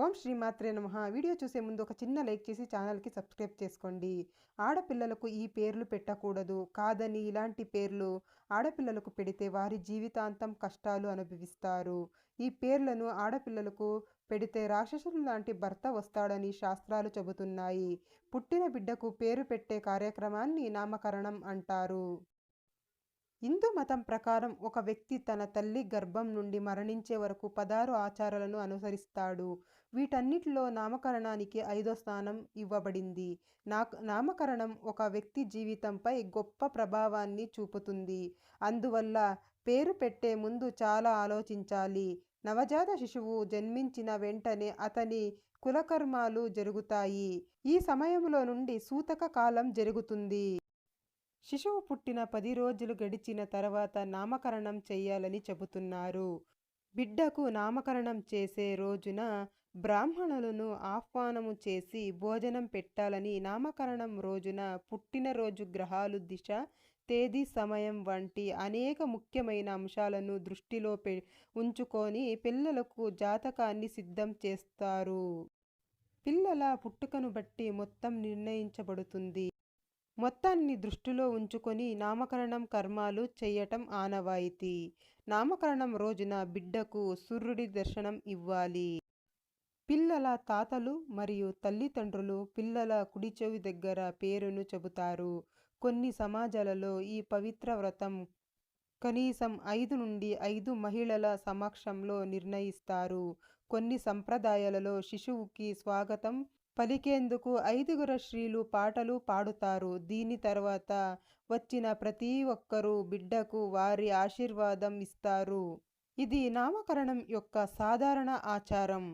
ఓం శ్రీమాత్రే నమ. వీడియో చూసే ముందు ఒక చిన్న లైక్ చేసి ఛానల్కి సబ్స్క్రైబ్ చేసుకోండి. ఆడపిల్లలకు ఈ పేర్లు పెట్టకూడదు. కాదని ఇలాంటి పేర్లు ఆడపిల్లలకు పెడితే వారి జీవితాంతం కష్టాలు అనుభవిస్తారు. ఈ పేర్లను ఆడపిల్లలకు పెడితే రాక్షసులు లాంటి భర్త వస్తాడని శాస్త్రాలు చెబుతున్నాయి. పుట్టిన బిడ్డకు పేరు పెట్టే కార్యక్రమాన్ని నామకరణం అంటారు. హిందూ మతం ప్రకారం ఒక వ్యక్తి తన తల్లి గర్భం నుండి మరణించే వరకు పదహారు ఆచారాలను అనుసరిస్తాడు. వీటన్నిటిలో నామకరణానికి ఐదో స్థానం ఇవ్వబడింది. నా నామకరణం ఒక వ్యక్తి జీవితంపై గొప్ప ప్రభావాన్ని చూపుతుంది. అందువల్ల పేరు పెట్టే ముందు చాలా ఆలోచించాలి. నవజాత శిశువు జన్మించిన వెంటనే అతని కులకర్మాలు జరుగుతాయి. ఈ సమయంలో నుండి సూతక కాలం జరుగుతుంది. శిశువు పుట్టిన పది రోజులు గడిచిన తర్వాత నామకరణం చెయ్యాలని చెబుతున్నారు. బిడ్డకు నామకరణం చేసే రోజున బ్రాహ్మణులను ఆహ్వానము చేసి భోజనం పెట్టాలని నామకరణం రోజున పుట్టినరోజు గ్రహాలు దిశ తేదీ సమయం వంటి అనేక ముఖ్యమైన అంశాలను దృష్టిలో పె ఉంచుకొని పిల్లలకు జాతకాన్ని సిద్ధం చేస్తారు. పిల్లల పుట్టుకను బట్టి మొత్తం నిర్ణయించబడుతుంది. మొత్తాన్ని దృష్టిలో ఉంచుకొని నామకరణం కర్మాలు చేయటం ఆనవాయితీ. నామకరణం రోజున బిడ్డకు సూర్యుడి దర్శనం ఇవ్వాలి. పిల్లల తాతలు మరియు తల్లిదండ్రులు పిల్లల కుడి చెవి దగ్గర పేరును చెబుతారు. కొన్ని సమాజాలలో ఈ పవిత్ర వ్రతం కనీసం ఐదు నుండి ఐదు మహిళల సమక్షంలో నిర్ణయిస్తారు. కొన్ని సంప్రదాయాలలో శిశువుకి స్వాగతం పలికేందుకు ఐదుగురు స్త్రీలు పాటలు పాడుతారు. దీని తర్వాత వచ్చిన ప్రతి ఒక్కరూ బిడ్డకు వారి ఆశీర్వాదం ఇస్తారు. ఇది నామకరణం యొక్క సాధారణ ఆచారం.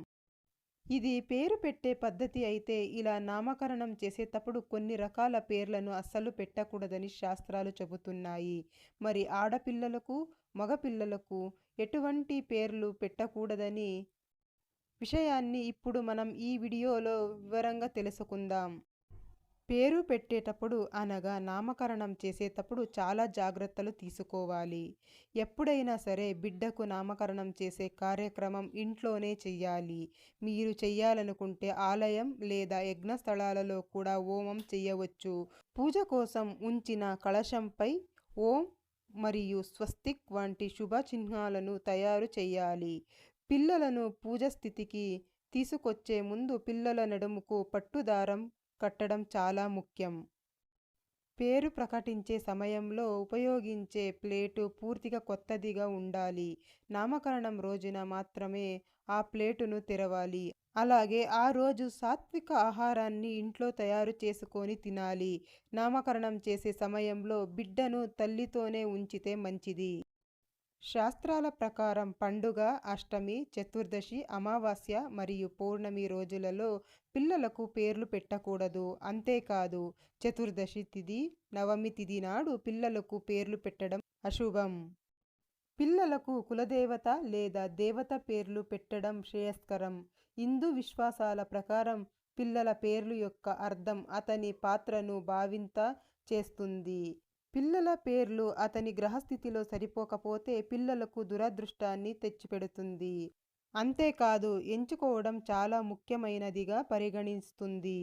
ఇది పేరు పెట్టే పద్ధతి అయితే ఇలా నామకరణం చేసేటప్పుడు కొన్ని రకాల పేర్లను అస్సలు పెట్టకూడదని శాస్త్రాలు చెబుతున్నాయి. మరి ఆడపిల్లలకు మగపిల్లలకు ఎటువంటి పేర్లు పెట్టకూడదని విషయాన్ని ఇప్పుడు మనం ఈ వీడియోలో వివరంగా తెలుసుకుందాం. పేరు పెట్టేటప్పుడు అనగా నామకరణం చేసేటప్పుడు చాలా జాగ్రత్తలు తీసుకోవాలి. ఎప్పుడైనా సరే బిడ్డకు నామకరణం చేసే కార్యక్రమం ఇంట్లోనే చెయ్యాలి. మీరు చెయ్యాలనుకుంటే ఆలయం లేదా యజ్ఞ స్థలాలలో కూడా ఓమం చెయ్యవచ్చు. పూజ కోసం ఉంచిన కలశంపై ఓం మరియు స్వస్తిక్ వంటి శుభ చిహ్నాలను తయారు చేయాలి పిల్లలను పూజ స్థితికి తీసుకొచ్చే ముందు పిల్లల నడుముకు పట్టుదారం కట్టడం చాలా ముఖ్యం. పేరు ప్రకటించే సమయంలో ఉపయోగించే ప్లేటు పూర్తిగా కొత్తదిగా ఉండాలి. నామకరణం రోజున మాత్రమే ఆ ప్లేటును తెరవాలి. అలాగే ఆ రోజు సాత్విక ఆహారాన్ని ఇంట్లో తయారు చేసుకొని తినాలి. నామకరణం చేసే సమయంలో బిడ్డను తల్లితోనే ఉంచితే మంచిది. శాస్త్రాల ప్రకారం పండుగ అష్టమి చతుర్దశి అమావాస్య మరియు పౌర్ణమి రోజులలో పిల్లలకు పేర్లు పెట్టకూడదు. అంతేకాదు చతుర్దశి తిథి నవమి తిథి నాడు పిల్లలకు పేర్లు పెట్టడం అశుభం. పిల్లలకు కులదేవత లేదా దేవత పేర్లు పెట్టడం శ్రేయస్కరం. హిందూ విశ్వాసాల ప్రకారం పిల్లల పేర్లు యొక్క అర్థం అతని పాత్రను భావింత చేస్తుంది. పిల్లల పేర్లు అతని గ్రహస్థితిలో సరిపోకపోతే పిల్లలకు దురదృష్టాన్ని తెచ్చిపెడుతుంది. అంతేకాదు ఎంచుకోవడం చాలా ముఖ్యమైనదిగా పరిగణిస్తుంది.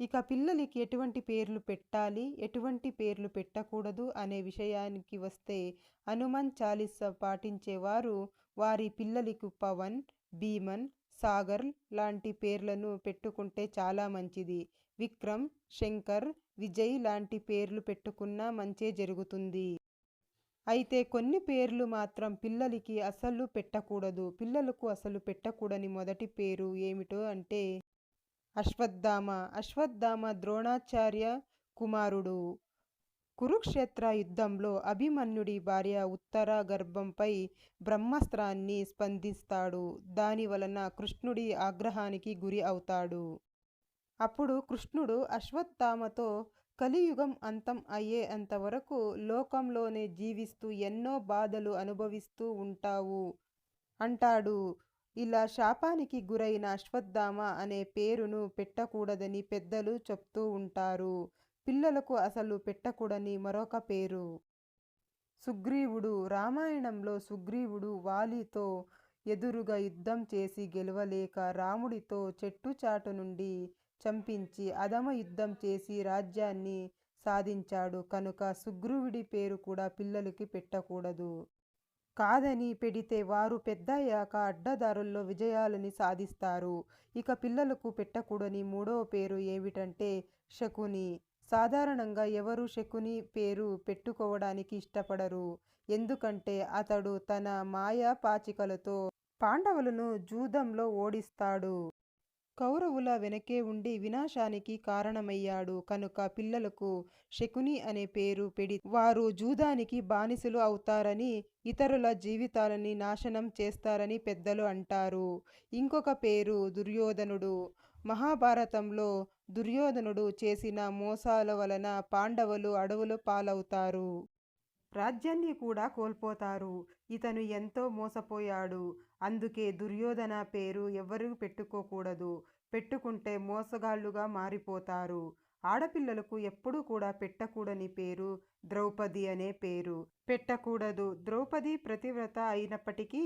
ఇక పిల్లలకి ఎటువంటి పేర్లు పెట్టాలి ఎటువంటి పేర్లు పెట్టకూడదు అనే విషయానికి వస్తే హనుమాన్ చాలీస పాటించేవారు వారి పిల్లలకు పవన్ భీమన్ సాగర్ లాంటి పేర్లను పెట్టుకుంటే చాలా మంచిది. విక్రమ్ శంకర్ విజయ్ లాంటి పేర్లు పెట్టుకున్నా మంచే జరుగుతుంది. అయితే కొన్ని పేర్లు మాత్రం పిల్లలకి అసలు పెట్టకూడదు. పిల్లలకు అసలు పెట్టకూడని మొదటి పేరు ఏమిటో అంటే అశ్వత్థామ. అశ్వత్థామ ద్రోణాచార్య కుమారుడు. కురుక్షేత్ర యుద్ధంలో అభిమన్యుడి భార్య ఉత్తర గర్భంపై బ్రహ్మాస్త్రాన్ని స్పందిస్తాడు. దాని వలన కృష్ణుడి ఆగ్రహానికి గురి అవుతాడు. అప్పుడు కృష్ణుడు అశ్వత్థామతో కలియుగం అంతం అయ్యే అంతవరకు లోకంలోనే జీవిస్తూ ఎన్నో బాధలు అనుభవిస్తూ ఉంటావు. అంటాడు ఇలా శాపానికి గురైన అశ్వత్థామ అనే పేరును పెట్టకూడదని పెద్దలు చెప్తూ ఉంటారు. పిల్లలకు అసలు పెట్టకూడని మరొక పేరు. సుగ్రీవుడు రామాయణంలో సుగ్రీవుడు వాలితో ఎదురుగా యుద్ధం చేసి గెలవలేక రాముడితో చెట్టుచాటు నుండి చంపించి అధమ యుద్ధం చేసి రాజ్యాన్ని సాధించాడు. కనుక సుగ్రీవుడి పేరు కూడా పిల్లలకి పెట్టకూడదు. కాదని పెడితే వారు పెద్దయ్యాక అడ్డదారుల్లో విజయాలని సాధిస్తారు. ఇక పిల్లలకు పెట్టకూడని మూడవ పేరు ఏమిటంటే శకుని. సాధారణంగా ఎవరు శకుని పేరు పెట్టుకోవడానికి ఇష్టపడరు. ఎందుకంటే అతడు తన మాయా పాచికలతో పాండవులను జూదంలో ఓడిస్తాడు. కౌరవుల వెనకే ఉండి వినాశానికి కారణమయ్యాడు. కనుక పిల్లలకు శకుని అనే పేరు పెడి వారు జూదానికి బానిసలు అవుతారని ఇతరుల జీవితాలని నాశనం చేస్తారని పెద్దలు అంటారు. ఇంకొక పేరు దుర్యోధనుడు. మహాభారతంలో దుర్యోధనుడు చేసిన మోసాల వలన పాండవులు అడవులు పాలవుతారు. రాజ్యాన్ని కూడా కోల్పోతారు. ఇతను ఎంతో మోసపోయాడు. అందుకే దుర్యోధన పేరు ఎవరు పెట్టుకోకూడదు. పెట్టుకుంటే మోసగాళ్ళుగా మారిపోతారు. ఆడపిల్లలకు ఎప్పుడూ కూడా పెట్టకూడని పేరు ద్రౌపది అనే పేరు. పెట్టకూడదు. ద్రౌపది ప్రతివ్రత అయినప్పటికీ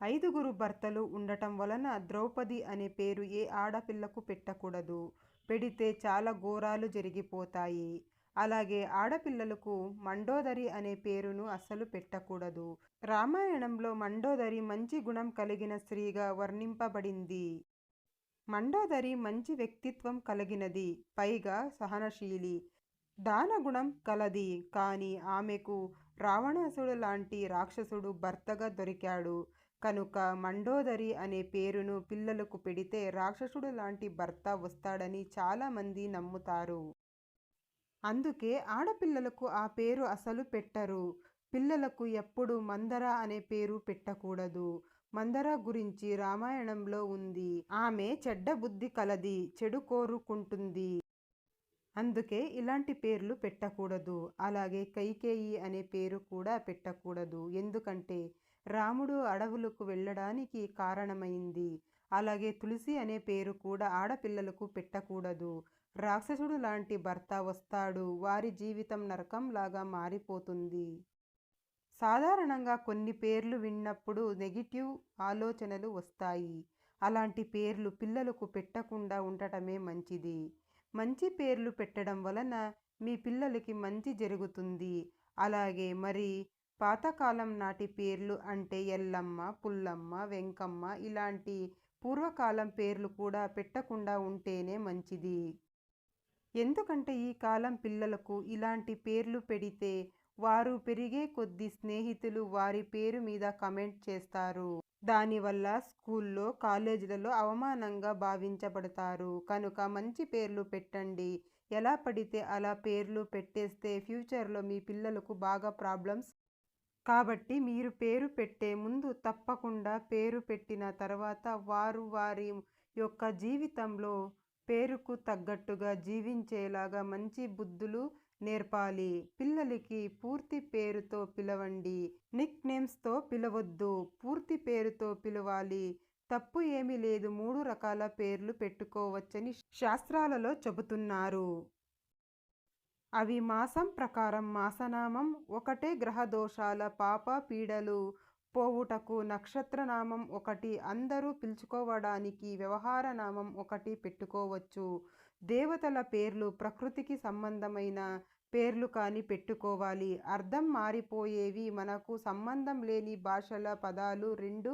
ఐదుగురు భర్తలు ఉండటం వలన ద్రౌపది అనే పేరు ఏ ఆడపిల్లకు పెట్టకూడదు. పెడితే చాలా ఘోరాలు జరిగిపోతాయి. అలాగే ఆడపిల్లలకు మండోదరి అనే పేరును అస్సలు పెట్టకూడదు. రామాయణంలో మండోదరి మంచి గుణం కలిగిన స్త్రీగా వర్ణింపబడింది. మండోదరి మంచి వ్యక్తిత్వం కలిగినది పైగా సహనశీలి. దానగుణం కలది కానీ ఆమెకు రావణాసుడు లాంటి రాక్షసుడు భర్తగా దొరికాడు. కనుక మండోదరి అనే పేరును పిల్లలకు పెడితే రాక్షసుడు లాంటి భర్త వస్తాడని చాలామంది నమ్ముతారు. అందుకే ఆడపిల్లలకు ఆ పేరు అసలు పెట్టరు. పిల్లలకు ఎప్పుడు మందర అనే పేరు పెట్టకూడదు. మందర గురించి రామాయణంలో ఉంది. ఆమె చెడ్డ బుద్ధి కలది చెడు కోరుకుంటుంది. అందుకే ఇలాంటి పేర్లు పెట్టకూడదు. అలాగే కైకేయి అనే పేరు కూడా పెట్టకూడదు. ఎందుకంటే రాముడు అడవులకు వెళ్ళడానికి కారణమైంది. అలాగే తులసి అనే పేరు కూడా ఆడపిల్లలకు పెట్టకూడదు. రాక్షసుడు లాంటి భర్త వస్తాడు. వారి జీవితం నరకంలాగా మారిపోతుంది. సాధారణంగా కొన్ని పేర్లు విన్నప్పుడు నెగిటివ్ ఆలోచనలు వస్తాయి. అలాంటి పేర్లు పిల్లలకు పెట్టకుండా ఉండటమే మంచిది. మంచి పేర్లు పెట్టడం వలన మీ పిల్లలకి మంచి జరుగుతుంది. అలాగే మరి పాతకాలం నాటి పేర్లు అంటే ఎల్లమ్మ పుల్లమ్మ వెంకమ్మ ఇలాంటి పూర్వకాలం పేర్లు కూడా పెట్టకుండా ఉంటేనే మంచిది. ఎందుకంటే ఈ కాలం పిల్లలకు ఇలాంటి పేర్లు పెడితే వారు పెరిగే కొద్దీ స్నేహితులు వారి పేరు మీద కమెంట్ చేస్తారు. దానివల్ల స్కూల్లో కాలేజీలలో అవమానంగా భావించబడతారు. కనుక మంచి పేర్లు పెట్టండి. ఎలా పడితే అలా పేర్లు పెట్టేస్తే ఫ్యూచర్లో మీ పిల్లలకు బాగా ప్రాబ్లమ్స్. కాబట్టి మీరు పేరు పెట్టే ముందు తప్పకుండా పేరు పెట్టిన తర్వాత వారు వారి యొక్క జీవితంలో పేరుకు తగ్గట్టుగా జీవించేలాగా మంచి బుద్ధులు నేర్పాలి. పిల్లలకి పూర్తి పేరుతో పిలవండి. నిక్ నేమ్స్తో పిలవద్దు. పూర్తి పేరుతో పిలవాలి. తప్పు ఏమీ లేదు. మూడు రకాల పేర్లు పెట్టుకోవచ్చని శాస్త్రాలలో చెబుతున్నారు. అవి మాసం ప్రకారం మాసనామం ఒకటే గ్రహ దోషాల పాప పీడలు పోవుటకు నక్షత్రనామం ఒకటి అందరూ పిలుచుకోవడానికి వ్యవహార నామం ఒకటి పెట్టుకోవచ్చు. దేవతల పేర్లు ప్రకృతికి సంబంధమైన పేర్లు కానీ పెట్టుకోవాలి. అర్థం మారిపోయేవి మనకు సంబంధం లేని భాషల పదాలు రెండు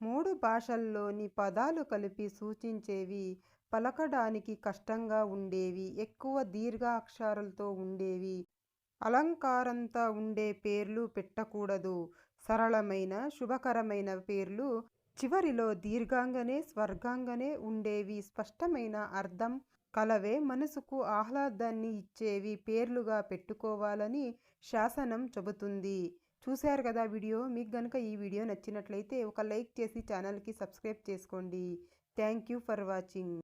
మూడు భాషల్లోని పదాలు కలిపి సూచించేవి. పలకడానికి కష్టంగా ఉండేవి. ఎక్కువ దీర్ఘ అక్షరాలతో ఉండేవి. అలంకారంతా ఉండే పేర్లు పెట్టకూడదు. సరళమైన శుభకరమైన పేర్లు చివరిలో దీర్ఘంగానే స్వర్గంగానే ఉండేవి. స్పష్టమైన అర్థం కలవే మనసుకు ఆహ్లాదాన్ని ఇచ్చేవి పేర్లుగా పెట్టుకోవాలని శాసనం చెబుతుంది. చూశారు కదా వీడియో? మీకు కనుక ఈ వీడియో నచ్చినట్లయితే ఒక లైక్ చేసి ఛానల్కి సబ్స్క్రైబ్ చేసుకోండి. Thank you for watching.